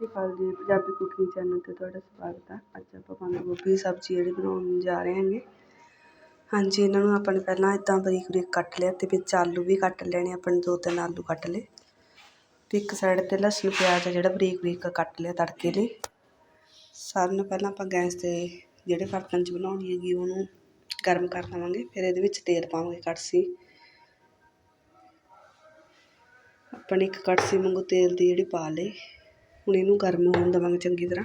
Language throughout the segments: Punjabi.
ਸਤਿ ਸ਼੍ਰੀ ਅਕਾਲ ਜੀ, ਪੰਜਾਬੀ ਕੁਕਿੰਗ ਚੈਨਲ ਤੇ ਤੁਹਾਡਾ ਸਵਾਗਤ ਹੈ। ਅੱਜ ਆਪਾਂ ਬੰਦ ਗੋਭੀ ਦੀ ਸਬਜ਼ੀ ਜਿਹੜੀ ਬਣਾਉਣ ਜਾ ਰਹੇ ਹਾਂਗੇ। ਹਾਂਜੀ, ਇਹਨਾਂ ਨੂੰ ਆਪਾਂ ਨੇ ਪਹਿਲਾਂ ਇਦਾਂ ਬਰੀਕ ਬਰੀਕ ਕੱਟ ਲਿਆ ਤੇ ਵਿੱਚ ਆਲੂ ਵੀ ਕੱਟ ਲੈਣੇ, ਆਪਾਂ ਨੇ ਦੋ ਤਿੰਨ ਆਲੂ ਕੱਟ ਲਏ। ਤੇ ਇੱਕ ਸਾਈਡ ਤੇ ਲਸਣ, ਪਿਆਜ਼ ਜਿਹੜਾ ਬਰੀਕ ਬਰੀਕ ਕੱਟ ਲਿਆ ਤੜਕੇ ਲਈ। ਸਾਰਿਆਂ ਨੂੰ ਪਹਿਲਾਂ ਆਪਾਂ ਗੈਸ ਤੇ ਜਿਹੜੇ ਬਰਤਨ 'ਚ ਬਣਾਉਣੀ ਹੈਗੀ, ਉਹਨੂੰ ਗਰਮ ਕਰ ਲਵਾਂਗੇ, ਫਿਰ ਇਹਦੇ ਵਿੱਚ ਤੇਲ ਪਾਵਾਂਗੇ ਕੜਸੀ ਆਪਾਂ ਨੇ ਇੱਕ ਕੜਸੀ ਵਾਂਗੂ ਤੇਲ ਦੀ ਜਿਹੜੀ ਪਾ ਲਈ। ਹੁਣ ਇਹਨੂੰ ਗਰਮ ਹੋਣ ਦੇਵਾਂਗੇ ਚੰਗੀ ਤਰ੍ਹਾਂ।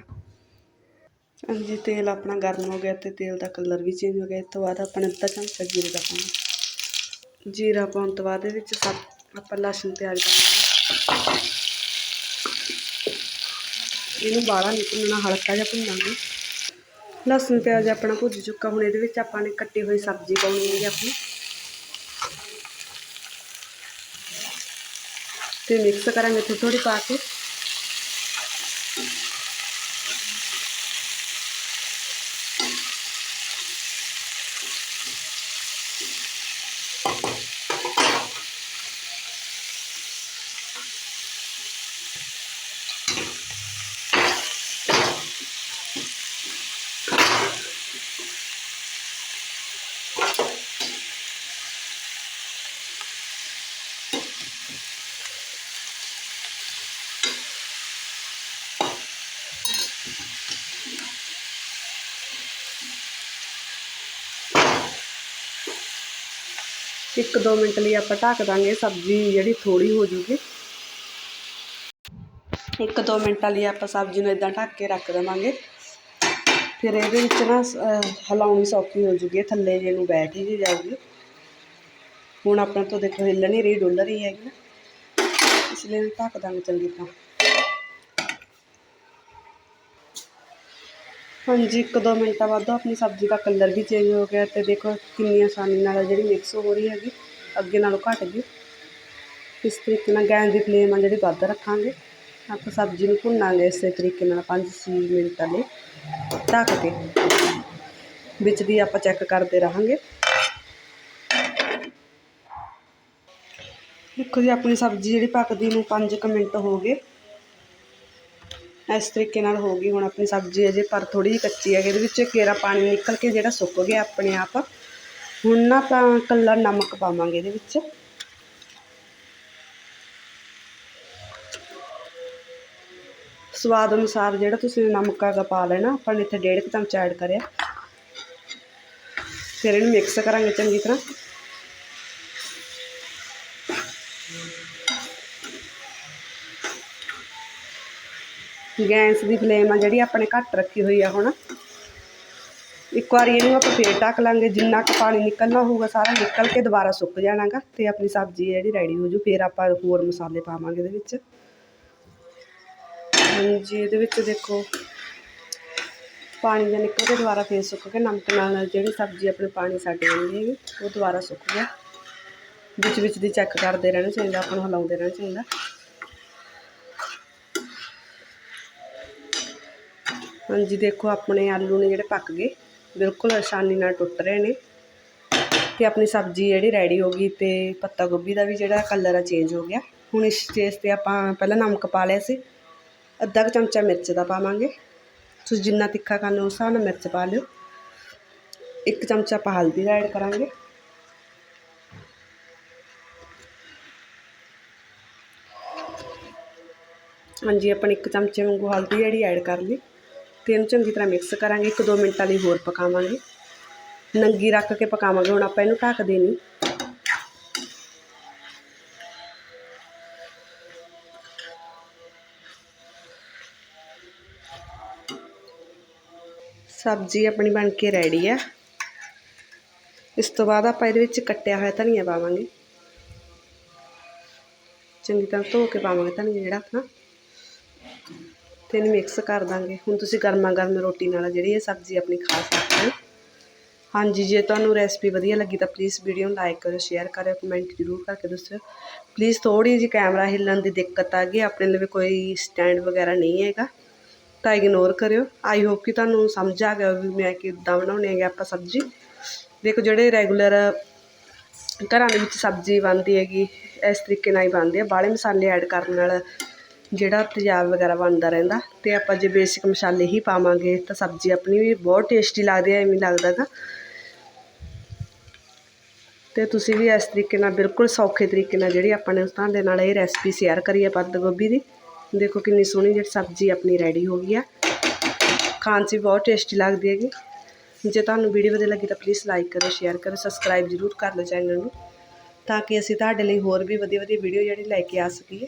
ਹਾਂਜੀ, ਤੇਲ ਆਪਣਾ ਗਰਮ ਹੋ ਗਿਆ ਤੇ ਤੇਲ ਦਾ ਕਲਰ ਵੀ ਚੇਂਜ ਹੋ ਗਿਆ। ਇਸ ਤੋਂ ਬਾਅਦ ਆਪਾਂ ਨੇ ਅੱਧਾ ਚਮਚਾ ਜੀਰੇ ਦਾ ਪਾਉਣਾ ਜੀਰਾ ਪਾਉਣ ਤੋਂ ਬਾਅਦ ਇਹਦੇ ਵਿੱਚ ਸਭ ਆਪਾਂ ਲਸਣ ਪਿਆਜ਼ ਪਾਵਾਂਗੇ। ਇਹਨੂੰ ਬਾਹਲਾ ਨਿਕਲਣਾ ਹਲਕਾ ਜਿਹਾ ਭੁੰਨਾਂਗੇ। ਲਸਣ ਪਿਆਜ਼ ਆਪਣਾ ਭੁੱਜ ਚੁੱਕਾ। ਹੁਣ ਇਹਦੇ ਵਿੱਚ ਆਪਾਂ ਨੇ ਕੱਟੀ ਹੋਈ ਸਬਜ਼ੀ ਪਾਉਣੀ ਹੈਗੀ ਆਪਣੀ। ਤੇ ਮਿਕਸ ਕਰਾਂਗੇ ਥੋੜੀ ਥੋੜੀ ਪਾ ਕੇ। ਇੱਕ ਦੋ ਮਿੰਟ ਲਈ ਆਪਾਂ ਢੱਕ ਦਾਂਗੇ, ਸਬਜ਼ੀ ਜਿਹੜੀ ਥੋੜੀ ਹੋ ਜੂਗੀ। ਇੱਕ ਦੋ ਮਿੰਟਾਂ ਲਈ ਆਪਾਂ ਸਬਜ਼ੀ ਨੂੰ ਇਦਾਂ ਢੱਕ ਕੇ ਰੱਖ ਦੇਵਾਂਗੇ। ਫਿਰ ਇਹਦੇ ਵਿੱਚ ਨਾ ਹਲਾਉਣੀ ਸੌਖੀ ਹੋ ਜੂਗੀ ਥੱਲੇ ਜੇ ਨੂੰ ਬੈਠ ਹੀ ਜਾਊਗੀ। ਹੁਣ ਆਪਣਾ ਤੋਂ ਦੇਖੋ ਹਿੱਲ ਨਹੀਂ ਰਹੀ ਡੁੱਲ ਰਹੀ ਹੈਗੀ ਨਾ। ਇਸ ਲਈ ਢੱਕ ਦਾਂਗੇ ਚੰਗੀ ਤਰ੍ਹਾਂ। ਹਾਂਜੀ, ਇੱਕ ਦੋ ਮਿੰਟਾਂ ਬਾਅਦ ਆਪਣੀ ਸਬਜ਼ੀ ਦਾ ਕਲਰ ਵੀ ਚੇਂਜ ਹੋ ਗਿਆ ਤੇ ਦੇਖੋ ਕਿੰਨੀ ਆਸਾਨੀ ਨਾਲ ਜਿਹੜੀ ਮਿਕਸ ਹੋ ਰਹੀ ਹੈਗੀ, ਅੱਗੇ ਨਾਲੋਂ ਘੱਟ ਗਈ। ਇਸ ਤਰੀਕੇ ਨਾਲ ਗੈਸ ਦੀ ਫਲੇਮ ਆ ਜਿਹੜੀ ਵੱਧ ਰੱਖਾਂਗੇ। ਆਪਾਂ ਸਬਜ਼ੀ ਨੂੰ ਭੁੰਨਾਂਗੇ ਇਸੇ ਤਰੀਕੇ ਨਾਲ 5-6 ਮਿੰਟਾਂ ਲਈ ਢੱਕ ਕੇ ਵਿੱਚ ਦੀ ਆਪਾਂ ਚੈੱਕ ਕਰਦੇ ਰਹਾਂਗੇ। ਦੇਖੋ ਜੀ, ਆਪਣੀ ਸਬਜ਼ੀ ਜਿਹੜੀ ਪੱਕਦੀ ਨੂੰ 5 ਮਿੰਟ ਹੋ ਗਏ। ਇਸ ਤਰੀਕੇ ਨਾਲ ਹੋ ਗਈ ਹੁਣ ਆਪਣੀ ਸਬਜ਼ੀ ਅਜੇ ਪਰ ਥੋੜੀ ਜਿਹੀ ਕੱਚੀ ਹੈ ਇਹਦੇ ਵਿੱਚ ਕੇਰਾ ਪਾਣੀ ਨਿਕਲ ਕੇ ਜਿਹੜਾ ਸੁੱਕ ਗਿਆ ਆਪਣੇ ਆਪ। ਹੁਣ ਨਾ ਆਪਾਂ ਕੱਲਾ ਨਮਕ ਪਾਵਾਂਗੇ ਇਹਦੇ ਵਿੱਚ। ਸਵਾਦ ਅਨੁਸਾਰ ਜਿਹੜਾ ਤੁਸੀਂ ਨਮਕ ਹੈਗਾ ਪਾ ਲੈਣਾ, ਆਪਾਂ ਨੇ ਇੱਥੇ ਡੇਢ ਕੁ ਚਮਚਾ ਐਡ ਕਰਿਆ। ਫਿਰ ਇਹਨੂੰ ਮਿਕਸ ਕਰਾਂਗੇ ਚੰਗੀ ਤਰ੍ਹਾਂ। ਗੈਸ ਦੀ ਫਲੇਮ ਆ ਜਿਹੜੀ ਆਪਣੇ ਘੱਟ ਰੱਖੀ ਹੋਈ ਆ ਹੁਣ। ਇੱਕ ਵਾਰੀ ਇਹਨੂੰ ਆਪਾਂ ਫੇਰ ਢੱਕ ਲਾਂਗੇ, ਜਿੰਨਾ ਕੁ ਪਾਣੀ ਨਿਕਲਣਾ ਹੋਊਗਾ ਸਾਰਾ ਨਿਕਲ ਕੇ ਦੁਬਾਰਾ ਸੁੱਕ ਜਾਣਾਗਾ ਤੇ ਆਪਣੀ ਸਬਜ਼ੀ ਜਿਹੜੀ ਰੈਡੀ ਹੋ ਜੂ, ਫੇਰ ਆਪਾਂ ਹੋਰ ਮਸਾਲੇ ਪਾਵਾਂਗੇ ਇਹਦੇ ਵਿੱਚ। ਹਾਂਜੀ, ਇਹਦੇ ਵਿੱਚ ਦੇਖੋ, ਪਾਣੀ ਜਿਹਾ ਨਿਕਲ ਕੇ ਦੁਬਾਰਾ ਫੇਰ ਸੁੱਕ ਕੇ ਨਮਕ ਨਾਲ ਜਿਹੜੀ ਸਬਜ਼ੀ ਆਪਣੇ ਪਾਣੀ ਛੱਡ ਜਾਂਦੀ ਹੈਗੀ, ਉਹ ਦੁਬਾਰਾ ਸੁੱਕ ਗਿਆ। ਵਿੱਚ ਵਿੱਚ ਦੀ ਚੈੱਕ ਕਰਦੇ ਰਹਿਣਾ ਚਾਹੀਦਾ, ਆਪਾਂ ਨੂੰ ਹਿਲਾਉਂਦੇ ਰਹਿਣਾ ਚਾਹੀਦਾ। ਹਾਂਜੀ, ਦੇਖੋ, ਆਪਣੇ ਆਲੂ ਨੇ ਜਿਹੜੇ ਪੱਕ ਗਏ, ਬਿਲਕੁਲ ਆਸਾਨੀ ਨਾਲ ਟੁੱਟ ਰਹੇ ਨੇ ਤੇ ਆਪਣੀ ਸਬਜ਼ੀ ਜਿਹੜੀ ਰੈਡੀ ਹੋ ਗਈ ਤੇ ਪੱਤਾ ਗੋਭੀ ਦਾ ਵੀ ਜਿਹੜਾ ਕਲਰ ਆ ਚੇਂਜ ਹੋ ਗਿਆ। ਹੁਣ ਇਸ ਸਟੇਜ ਤੇ ਆਪਾਂ ਪਹਿਲਾਂ ਨਮਕ ਪਾ ਲਿਆ ਸੀ, ਅੱਧਾ ਕੁ ਚਮਚਾ ਮਿਰਚ ਦਾ ਪਾਵਾਂਗੇ। ਤੁਸੀਂ ਜਿੰਨਾ ਤਿੱਖਾ ਖਾਣਾ ਉਸ ਹਿਸਾਬ ਨਾਲ ਮਿਰਚ ਪਾ ਲਿਓ। ਇੱਕ ਚਮਚਾ ਆਪਾਂ ਹਲਦੀ ਦਾ ਐਡ ਕਰਾਂਗੇ। ਹਾਂਜੀ, ਆਪਾਂ ਇੱਕ ਚਮਚੇ ਵਾਂਗੂ ਹਲਦੀ ਜਿਹੜੀ ਐਡ ਕਰ ਲਈ। ਤੇ ਇਹਨੂੰ ਚੰਗੀ ਤਰ੍ਹਾਂ ਮਿਕਸ ਕਰਾਂਗੇ, ਇੱਕ ਦੋ ਮਿੰਟਾਂ ਲਈ ਹੋਰ ਪਕਾਵਾਂਗੇ। ਨੰਗੀ ਰੱਖ ਕੇ ਪਕਾਵਾਂਗੇ, ਹੁਣ ਆਪਾਂ ਇਹਨੂੰ ਢੱਕਦੇ ਨਹੀਂ। ਸਬਜ਼ੀ ਆਪਣੀ ਬਣ ਕੇ ਰੈਡੀ ਆ। ਇਸ ਤੋਂ ਬਾਅਦ ਆਪਾਂ ਇਹਦੇ ਵਿੱਚ ਕੱਟਿਆ ਹੋਇਆ ਧਨੀਆ ਪਾਵਾਂਗੇ। ਚੰਗੀ ਤਰ੍ਹਾਂ ਧੋ ਕੇ ਪਾਵਾਂਗੇ ਧਨੀਆ ਜਿਹੜਾ ਆਪਣਾ। ਤੇ ਇਹਨੂੰ ਮਿਕਸ ਕਰ ਦਾਂਗੇ। ਹੁਣ ਤੁਸੀਂ ਗਰਮਾ ਗਰਮ ਰੋਟੀ ਨਾਲ ਜਿਹੜੀ ਇਹ ਸਬਜ਼ੀ ਆਪਣੀ ਖਾ ਸਕਦੇ ਹੋ। ਹਾਂਜੀ, ਜੇ ਤੁਹਾਨੂੰ ਰੈਸਪੀ ਵਧੀਆ ਲੱਗੀ ਤਾਂ ਪਲੀਜ਼ ਵੀਡੀਓ ਨੂੰ ਲਾਈਕ ਕਰਿਓ ਸ਼ੇਅਰ ਕਰਿਓ ਕਮੈਂਟ ਜ਼ਰੂਰ ਕਰਕੇ ਦੱਸਿਓ। ਪਲੀਜ਼ ਥੋੜੀ ਜਿਹੀ ਕੈਮਰਾ ਹਿੱਲਣ ਦੀ ਦਿੱਕਤ ਆ ਗਈ, ਆਪਣੇ ਲਈ ਕੋਈ ਸਟੈਂਡ ਵਗੈਰਾ ਨਹੀਂ ਹੈਗਾ। ਤਾਂ ਇਗਨੋਰ ਕਰਿਓ। ਆਈ ਹੋਪ ਕਿ ਤੁਹਾਨੂੰ ਸਮਝ ਆ ਗਿਆ ਵੀ ਮੈਂ ਕਿੱਦਾਂ ਬਣਾਉਣੀ ਹੈਗੀ ਆਪਾਂ ਸਬਜ਼ੀ। ਦੇਖੋ, ਜਿਹੜੇ ਰੈਗੂਲਰ ਘਰਾਂ ਦੇ ਵਿੱਚ ਸਬਜ਼ੀ ਬਣਦੀ ਹੈਗੀ, ਇਸ ਤਰੀਕੇ ਨਾਲ ਹੀ ਬਣਦੀ ਹੈ ਬਾਹਲੇ ਮਸਾਲੇ ਐਡ ਕਰਨ ਨਾਲ ਜਿਹੜਾ ਤੇਜ਼ਾਬ ਵਗੈਰਾ ਬਣਦਾ ਰਹਿੰਦਾ ਅਤੇ ਆਪਾਂ ਜੇ ਬੇਸਿਕ ਮਸਾਲੇ ਹੀ ਪਾਵਾਂਗੇ ਤਾਂ ਸਬਜ਼ੀ ਆਪਣੀ ਵੀ ਬਹੁਤ ਟੇਸਟੀ ਲੱਗਦੀ ਹੈ ਐਵੇਂ ਲੱਗਦਾ ਗਾ। ਤੇ ਤੁਸੀਂ ਵੀ ਇਸ ਤਰੀਕੇ ਨਾਲ ਬਿਲਕੁਲ ਸੌਖੇ ਤਰੀਕੇ ਨਾਲ ਜਿਹੜੀ ਆਪਾਂ ਨੇ ਤੁਹਾਡੇ ਨਾਲ ਇਹ ਰੈਸਪੀ ਸ਼ੇਅਰ ਕਰੀ ਹੈ ਪੱਤ ਗੋਭੀ ਦੀ। ਦੇਖੋ ਕਿੰਨੀ ਸੋਹਣੀ ਜਿਹੜੀ ਸਬਜ਼ੀ ਆਪਣੀ ਰੈਡੀ ਹੋ ਗਈ ਆ। ਖਾਣ 'ਚ ਵੀ ਬਹੁਤ ਟੇਸਟੀ ਲੱਗਦੀ ਹੈਗੀ। ਜੇ ਤੁਹਾਨੂੰ ਵੀਡੀਓ ਵਧੀਆ ਲੱਗੀ ਤਾਂ ਪਲੀਜ਼ ਲਾਈਕ ਕਰੋ ਸ਼ੇਅਰ ਕਰੋ ਸਬਸਕ੍ਰਾਈਬ ਜ਼ਰੂਰ ਕਰ ਲਓ ਚੈਨਲ ਨੂੰ। ਤਾਂ ਕਿ ਅਸੀਂ ਤੁਹਾਡੇ ਲਈ ਹੋਰ ਵੀ ਵਧੀਆ ਵਧੀਆ ਵੀਡੀਓ ਜਿਹੜੀ ਲੈ ਕੇ ਆ ਸਕੀਏ।